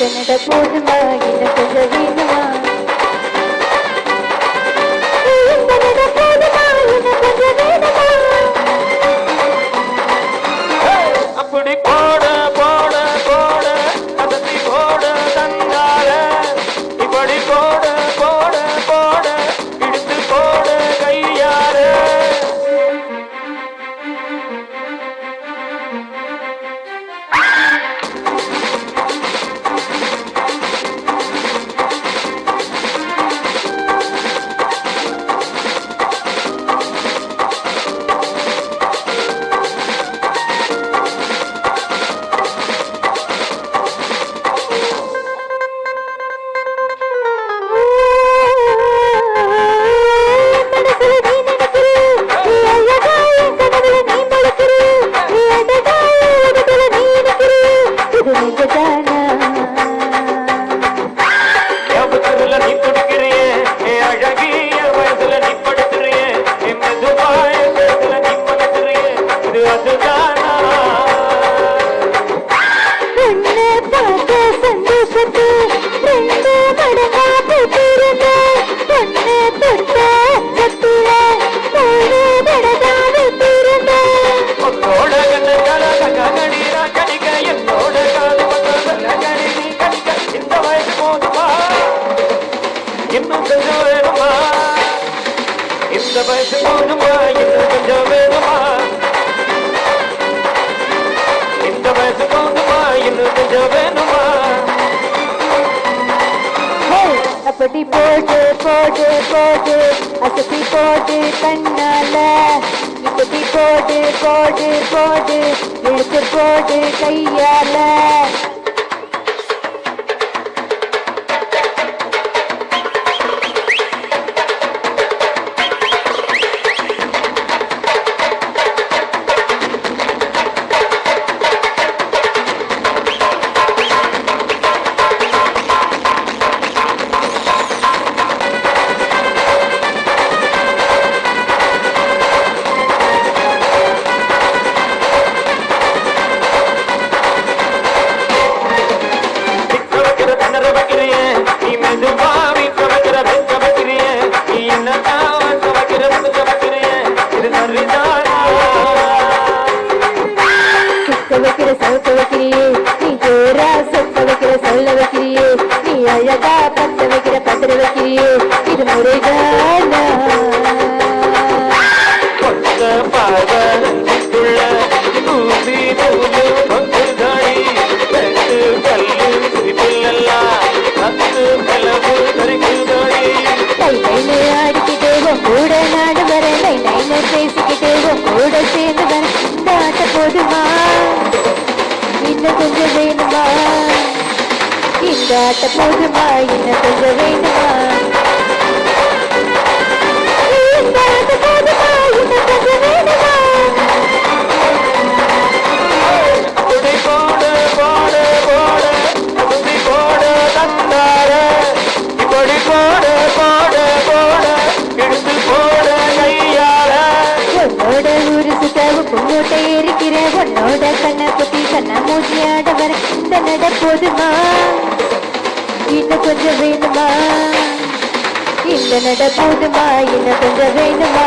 இதனட போதுமா இன வேணுமா போட்டு வேணுமா? அப்படி போட்டு போட்டு போட்டு அசப்பி போட்டு கண்ணால. இப்படி போட்டு போட்டு போட்டு எடுத்து போட்டு கையால. பச்சை வைக்க காட்ட போதுமா என்ன சொல்ல வேண்டுமா பொண்ணோட்ட இருக்கிற உன்னோட கண்ணை குத்தி கண்ணா மூச்சியாடவர் இந்த நட போதுமா இன்னும் கொஞ்சம் வேணுமா? இந்த நட போதுமா இன்னும் கொஞ்சம் வேணுமா?